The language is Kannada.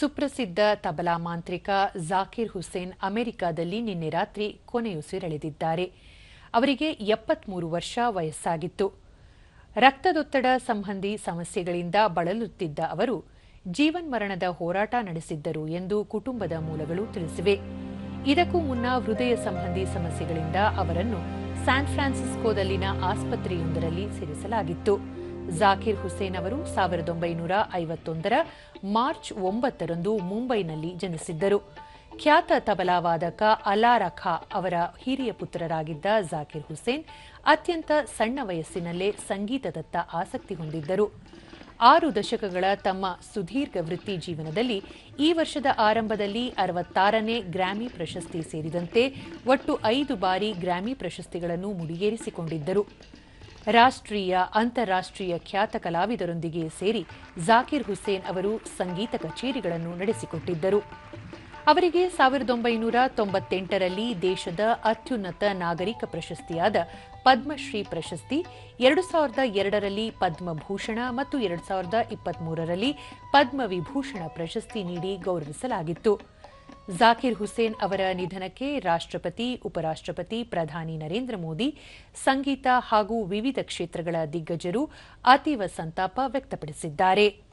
ಸುಪ್ರಸಿದ್ಧ ತಬಲಾ ಮಾಂತ್ರಿಕ ಜಾಕಿರ್ ಹುಸೇನ್ ಅಮೆರಿಕದಲ್ಲಿ ನಿನ್ನೆ ರಾತ್ರಿ ಕೊನೆಯುಸಿರೆಳೆದಿದ್ದಾರೆ ಅವರಿಗೆ ಎಪ್ಪತ್ಮೂರು ವರ್ಷ ವಯಸ್ಸಾಗಿತ್ತು. ರಕ್ತದೊತ್ತಡ ಸಂಬಂಧಿ ಸಮಸ್ಯೆಗಳಿಂದ ಬಳಲುತ್ತಿದ್ದ ಅವರು ಜೀವನ್ಮರಣದ ಹೋರಾಟ ನಡೆಸಿದ್ದರು ಎಂದು ಕುಟುಂಬದ ಮೂಲಗಳು ತಿಳಿಸಿವೆ. ಇದಕ್ಕೂ ಮುನ್ನ ಹೃದಯ ಸಂಬಂಧಿ ಸಮಸ್ಯೆಗಳಿಂದ ಅವರನ್ನು ಸ್ಯಾನ್ ಫ್ರಾನ್ಸಿಸ್ಕೋದಲ್ಲಿನ ಆಸ್ಪತ್ರೆಯೊಂದರಲ್ಲಿ ಸೇರಿಸಲಾಗಿತ್ತು. ಜಾಕಿರ್ ಹುಸೇನ್ ಅವರು ಸಾವಿರದ ಒಂಬೈನೂರ ಐವತ್ತೊಂದರ ಮಾರ್ಚ್ ಒಂಬತ್ತರಂದು ಮುಂಬೈನಲ್ಲಿ ಜನಿಸಿದ್ದರು. ಖ್ಯಾತ ತಬಲಾ ವಾದಕ ಅಲಾರ ಖಾ ಅವರ ಹಿರಿಯ ಪುತ್ರರಾಗಿದ್ದ ಜಾಕಿರ್ ಹುಸೇನ್ ಅತ್ಯಂತ ಸಣ್ಣ ವಯಸ್ಸಿನಲ್ಲೇ ಸಂಗೀತದತ್ತ ಆಸಕ್ತಿ ಹೊಂದಿದ್ದರು. ಆರು ದಶಕಗಳ ತಮ್ಮ ಸುದೀರ್ಘ ವೃತ್ತಿ ಜೀವನದಲ್ಲಿ ಈ ವರ್ಷದ ಆರಂಭದಲ್ಲಿ ಅರವತ್ತಾರನೇ ಗ್ರಾಮಿ ಪ್ರಶಸ್ತಿ ಸೇರಿದಂತೆ ಒಟ್ಟು ಐದು ಬಾರಿ ಗ್ರಾಮಿ ಪ್ರಶಸ್ತಿಗಳನ್ನು ಮುಡಿಗೇರಿಸಿಕೊಂಡಿದ್ದರು. ರಾಷ್ಟ್ರೀಯ, ಅಂತಾರಾಷ್ಟ್ರೀಯ ಖ್ಯಾತ ಕಲಾವಿದರೊಂದಿಗೆ ಸೇರಿ ಜಾಕಿರ್ ಹುಸೇನ್ ಅವರು ಸಂಗೀತ ಕಚೇರಿಗಳನ್ನು ನಡೆಸಿಕೊಟ್ಟಿದ್ದರು. ಅವರಿಗೆ ಸಾವಿರದ ಒಂಬೈನೂರ ತೊಂಬತ್ತೆಂಟರಲ್ಲಿ ದೇಶದ ಅತ್ಯುನ್ನತ ನಾಗರಿಕ ಪ್ರಶಸ್ತಿಯಾದ ಪದ್ಮಶ್ರೀ ಪ್ರಶಸ್ತಿ, ಎರಡು ಸಾವಿರದ ಎರಡರಲ್ಲಿ ಪದ್ಮಭೂಷಣ ಮತ್ತು ಎರಡು ಸಾವಿರದ ಇಪ್ಪತ್ಮೂರರಲ್ಲಿ ಪದ್ಮವಿಭೂಷಣ ಪ್ರಶಸ್ತಿ ನೀಡಿ ಗೌರವಿಸಲಾಗಿತ್ತು. ಜಾಕಿರ್ ಹುಸೇನ್ ಅವರ ನಿಧನಕ್ಕೆ ರಾಷ್ಟ್ರಪತಿ, ಉಪರಾಷ್ಟ್ರಪತಿ ಪ್ರಧಾನಿ ನರೇಂದ್ರ ಮೋದಿ, ಸಂಗೀತ ಹಾಗೂ ವಿವಿಧ ಕ್ಷೇತ್ರಗಳ ದಿಗ್ಗಜರು ಅತೀವ ಸಂತಾಪ ವ್ಯಕ್ತಪಡಿಸಿದ್ದಾರೆ.